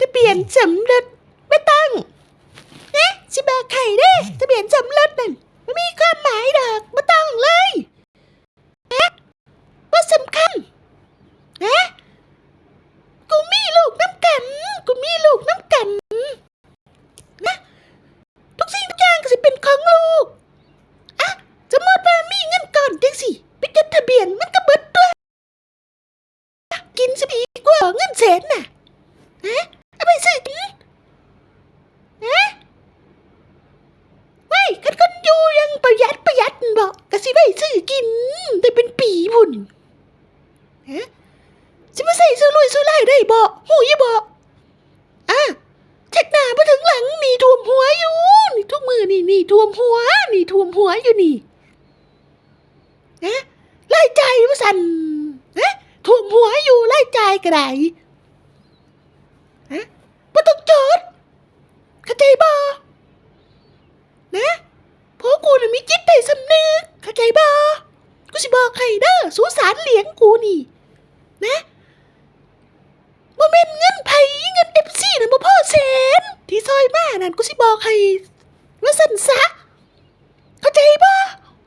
ทะเบียนสำเร็จไม่ต้องเอ๊ะสิบอกใครเด้ทะเบียนสำเร็จนั่นไม่มีความหมายดอกไม่ต้องเลยเอ๊ะว่าสำคัญเอ๊ะกูมีลูกน้ำกัน กูมีลูกน้ำกันนะทุกสิ่งทุกอย่างก็สิเป็นของลูกอะสมมติว่ามีเงินก่อนจังสิไปจดทะเบียนมันก็เบิดตัวกินสิดีกว่าเงินแสนน่ะฮะเอาไปซื้อกินฮะไว้คันคนอยู่ยังประหยัดประหยัดบอกกะสิไปซื้อ กินได้เป็นปีพุ่นฮะสิมาใส่ซื้อรวยซื้อไล่ได้บ่หูยบ่อะเช็ดหน้ามาถึงหลังนี่ท่วมหัวอยู่ นี่ทุกมือนี่นี่ท่วมหัว นี่ท่วมหัวอยู่นี่ฮะไล่ใจว่าสันฮะท่วมหัวอยู่ไล่ใจ่ายก็ได้ฮะบ่ต้องจดเข้าใจบ่นะ เพราะกูน่ะมีจิตใต้สำนึกเข้าใจบ่กูสิบอกให้เด้อสูสารเลี้ยงกูนี่ นะบ่แม่นเงินไผเงิน FC น่ะบ่พอแสนที่ซอยมานั่นกูสิบอกให้ว่าสั่นซะเข้าใจบ่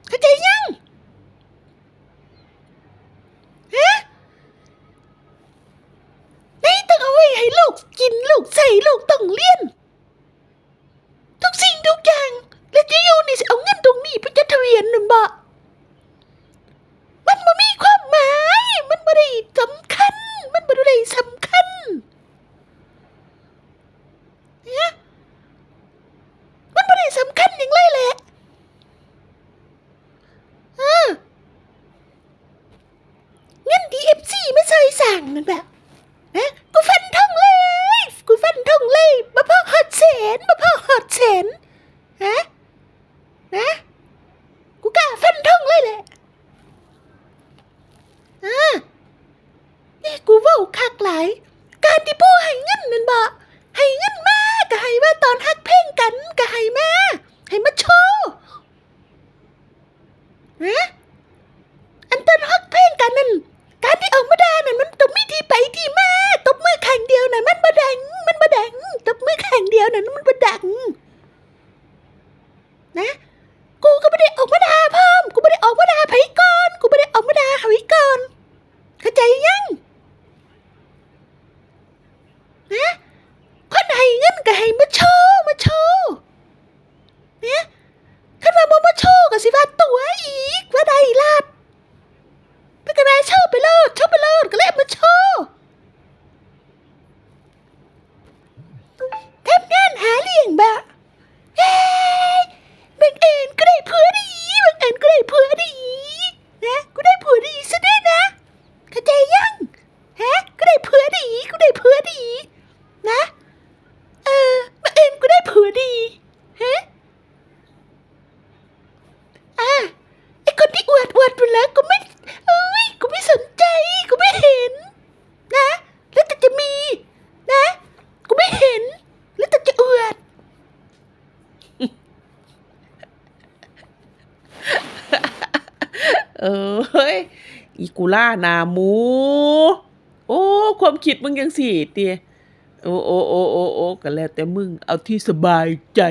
เข้าใจยังฮะนี่ต้องเอาไว้ให้ลูกกินลูกใส่ลูกต้องเรียน ทุกสิ่งทุกอย่าง แล้วจะอยู่นี่สิเอาเงินตรงียนนั่นบ่มันบ่มีความหมาย มันบ่ได้สำคัญ มันบ่ได้สำคัญเนี่ยมันบ่ได้สำคัญอย่างไรแหละอ่าเงินดีเอฟซีไม่เคยสั่งนั่นแบบนะกูฟันทงเลย กูฟันทงเลยมาพ่อหอดแสนมาพ่อหอดแสนฮะ นะกูกล้าฟันทงเลยแหละอ่านี่กูเว่าคักหลาย การที่ปู่ให้เงินนั่นบ่ให้เงินมาก็ให้มาตอนฮักเพลงกันก็ให้มาให้มาโชว์นะอันตอนฮักเพลงกันนั่นการที่ออกมาด่านั่นมันต้องมีที่ไปที่มาตบมือข้างเดียวนั่นมันบ่ดังมันบ่ดังตบมือข้างเดียวนั่นมันบ่ดัง นะ กูก็ไม่ได้ออกมาด่าพร้อม กูไม่ได้ออกมาด่าไผก่อน กูไม่ได้ออกมาด่าไผก่อน เข้าใจยังนะคนให้เงินก็ให้มาโชว์มาโชว์เนี่ยคันว่าบ่มาโชว์ก็สิว่าตัวอีกว่าได้ลาด ไปกระไดโชว์ไปโลดโชว์ไปโลดก็เลยเอามาโชว์ทำงานหาเลี้ยงบะเฮ้ยบังเอิญก็ได้ผัวดีบังเอิญก็ได้ผัวดีนะกูได้ผัวดีซะด้วยนะเข้าใจยังฮะก็ได้ผัวดีกูได้ผัวดีนะเออบังเอิญกูได้ผัวดีฮะอะ ไอ้คนที่อวดอวดไปแล้วกูไม่เอ้ยกูไม่สนใจ กูไม่เห็น นะ แล้วแต่จะมี นะ กูไม่เห็น แล้วแต่จะอวด เอ้ยอีกูล่านาหมู โอ้ ความคิดมึงยังสี่เตียโอ้โอ้โอ้โอ้โอ้ก็แล้วแต่มึง เอาที่สบายใจ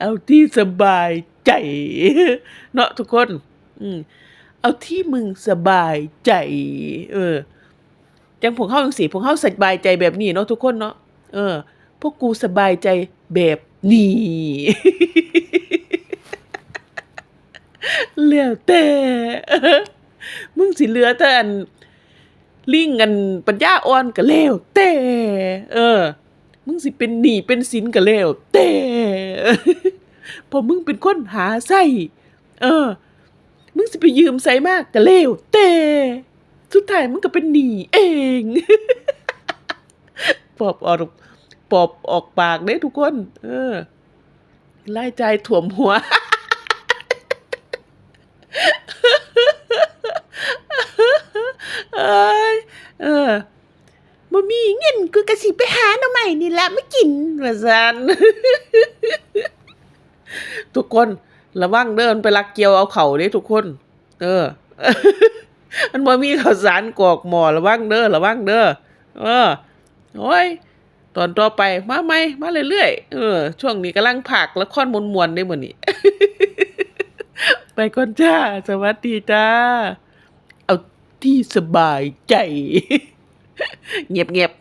เอาที่สบายใจ เนาะทุกคน อืมเอาที่มึงสบายใจ เออ จังพวกเขาจังสิพวกเขาสบายใจแบบนี้เนาะทุกคนเนาะ เออ พวกกูสบายใจแบบนี้ เหลือแต่มึงสิเหลือแต่อันลิงกันปัญญาอ่อนก็แล้วแต่เออ มึงสิเป็นหนี้เป็นสินก็แล้วแต่พอมึงเป็นคนหาไส้เออ มึงสิไปยืมใส่มากก็แล้วแต่สุดท้ายมึงก็เป็นหนีเองปอบออกปอบออกปากเด้ทุกคน เออรายจ่ายถ่วมหัว เอ้ยเออบ่มีเงินกูก็ สิไปหาหน่อใหม่นี่แหละไม่กินว่าซันทุกคนระวังเดินไปลักเกียวเอาเข่าเด้ทุกคน เออ มันบ่มีข้าวสารกอกหมอระวังเด้อระวังเด้อเออโอ้ยตอนต่อไปมาใหม่มาเรื่อยๆเออ ช่วงนี้กำลังผักละครมวนๆได้หมดนี่ไปก่อนจ้า สวัสดีจ้า เอาที่สบายใจ เงียบๆ